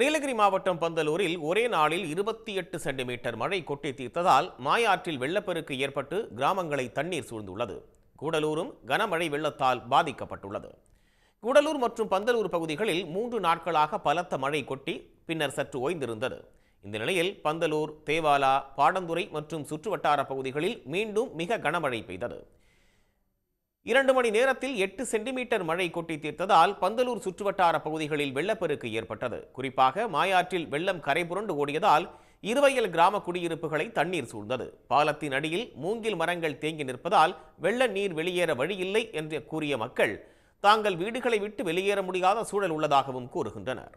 நீலகிரி மாவட்டம் பந்தலூரில் ஒரே நாளில் இருபத்தி எட்டு சென்டிமீட்டர் மழை கொட்டி தீர்த்ததால் மாயாற்றில் வெள்ளப்பெருக்கு ஏற்பட்டு கிராமங்களை தண்ணீர் சூழ்ந்துள்ளது. கூடலூரும் கனமழை வெள்ளத்தால் பாதிக்கப்பட்டுள்ளது. கூடலூர் மற்றும் பந்தலூர் பகுதிகளில் மூன்று நாட்களாக பலத்த மழை கொட்டி பின்னர் சற்று ஓய்ந்திருந்தது. இந்த நிலையில் பந்தலூர் தேவாலா பாடந்துறை மற்றும் சுற்றுவட்டார பகுதிகளில் மீண்டும் மிக கனமழை பெய்தது. இரண்டு மணி நேரத்தில் எட்டு சென்டிமீட்டர் மழை கொட்டி தீர்த்ததால் பந்தலூர் சுற்றுவட்டார பகுதிகளில் வெள்ளப்பெருக்கு ஏற்பட்டது. குறிப்பாக மாயாற்றில் வெள்ளம் கரைபுரண்டு ஓடியதால் இருவையல் கிராம குடியிருப்புகளை தண்ணீர் சூழ்ந்தது. பாலத்தின் அடியில் மூங்கில் மரங்கள் தேங்கி நிற்பதால் வெள்ள நீர் வெளியேற வழியில்லை என்று கூறிய மக்கள் தாங்கள் வீடுகளை விட்டு வெளியேற முடியாத சூழல் உள்ளதாகவும் கூறுகின்றனர்.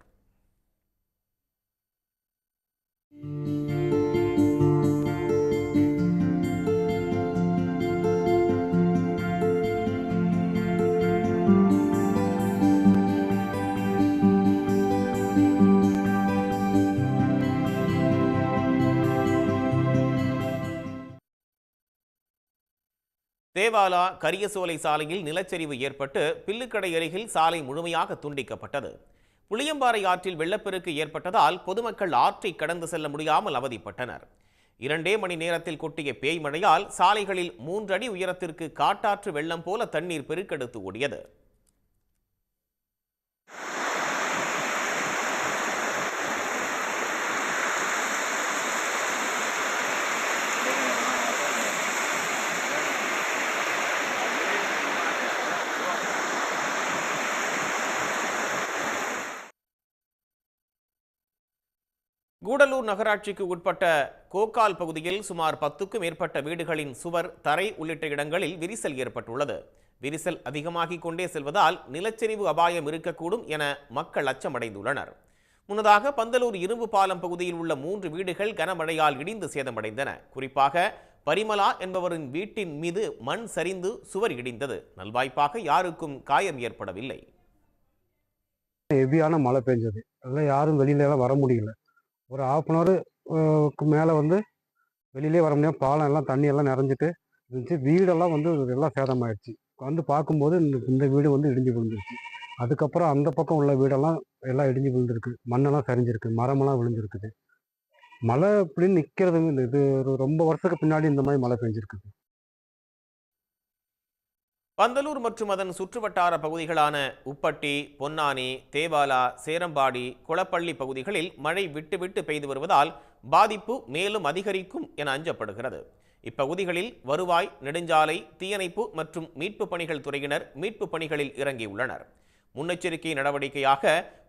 தேவாலா கரியசோலை சாலையில் நிலச்சரிவு ஏற்பட்டு பில்லுக்கடை அருகில் சாலை முழுமையாக துண்டிக்கப்பட்டது. புளியம்பாறை ஆற்றில் வெள்ளப்பெருக்கு ஏற்பட்டதால் பொதுமக்கள் ஆற்றை கடந்து செல்ல முடியாமல் அவதிப்பட்டனர். இரண்டே மணி நேரத்தில் கொட்டிய பேய் மழையால் சாலைகளில் மூன்று அடி உயரத்திற்கு காட்டாற்று வெள்ளம் போல தண்ணீர் பெருக்கெடுத்து ஓடியது. கூடலூர் நகராட்சிக்கு உட்பட்ட கோக்கால் பகுதியில் சுமார் பத்துக்கும் மேற்பட்ட வீடுகளின் சுவர் தரை உள்ளிட்ட இடங்களில் விரிசல் ஏற்பட்டுள்ளது. விரிசல் அதிகமாகிக் கொண்டே செல்வதால் நிலச்சரிவு அபாயம் இருக்கக்கூடும் என மக்கள் அச்சமடைந்துள்ளனர். முன்னதாக பந்தலூர் இரும்பு பாலம் பகுதியில் உள்ள மூன்று வீடுகள் கனமழையால் இடிந்து சேதமடைந்தன. குறிப்பாக பரிமலா என்பவரின் வீட்டின் மீது மண் சரிந்து சுவர் இடிந்தது. நல்வாய்ப்பாக யாருக்கும் காயம் ஏற்படவில்லை. ஹெவியான மழை பெஞ்சது. அதெல்லாம் யாரும் வெளியிலலாம் வர முடியல. ஒரு ஹாஃப் அன் ஹவருக்கு மேலே வந்து வெளியிலே வர முடியாது பாலம் எல்லாம் தண்ணி எல்லாம் நிறைஞ்சிட்டு இருந்துச்சு. வீடெல்லாம் வந்து எல்லாம் சேதமாயிடுச்சு. வந்து பார்க்கும்போது இந்த இந்த வீடு வந்து இடிஞ்சு விழுந்துருச்சு. அதுக்கப்புறம் அந்த பக்கம் உள்ள வீடெல்லாம் எல்லாம் இடிஞ்சு விழுந்திருக்கு. மண்ணெல்லாம் சரிஞ்சிருக்கு. மரமெல்லாம் விழுந்திருக்குது. மழை அப்படின்னு நிற்கிறதுங்க இந்த இது ஒரு ரொம்ப வருஷத்துக்கு பின்னாடி இந்த மாதிரி மழை பெஞ்சிருக்குது. பந்தலூர் மற்றும் அதன் சுற்றுவட்டார பகுதிகளான உப்பட்டி பொன்னானி தேவாலா சேரம்பாடி குளப்பள்ளி பகுதிகளில் மழை விட்டுவிட்டு பெய்து வருவதால் பாதிப்பு மேலும் அதிகரிக்கும் என அஞ்சப்படுகிறது. இப்பகுதிகளில் வருவாய் நெடுஞ்சாலை தீயணைப்பு மற்றும் மீட்பு பணிகள் துறையினர் மீட்பு பணிகளில் இறங்கியுள்ளனர். முன்னெச்சரிக்கை நடவடிக்கையாக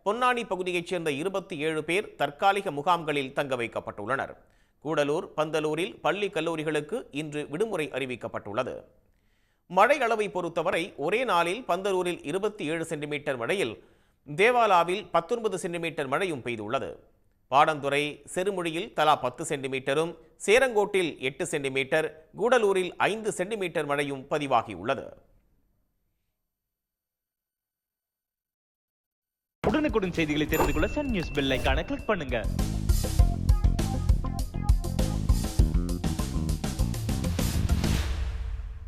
பொன்னானி பகுதியைச் சேர்ந்த இருபத்தி ஏழு பேர் தற்காலிக முகாம்களில் தங்க வைக்கப்பட்டுள்ளனர். கூடலூர் பந்தலூரில் பள்ளி கல்லூரிகளுக்கு இன்று விடுமுறை அறிவிக்கப்பட்டுள்ளது. மழை அளவை பொறுத்தவரை ஒரே நாளில் பந்தலூரில் இருபத்தி ஏழு சென்டிமீட்டர் மழையில் தேவாலாவில் பத்தொன்பது சென்டிமீட்டர் மழையும் பெய்துள்ளது. பாடந்துறை செருமொழியில் தலா பத்து சென்டிமீட்டரும் சேரங்கோட்டில் எட்டு சென்டிமீட்டர் கூடலூரில் ஐந்து சென்டிமீட்டர் மழையும் பதிவாகியுள்ளது. உடனுக்குடன் செய்திகளை தெரிந்து கொள்ள சன் நியூஸ் பெல் கிளிக் பண்ணுங்க.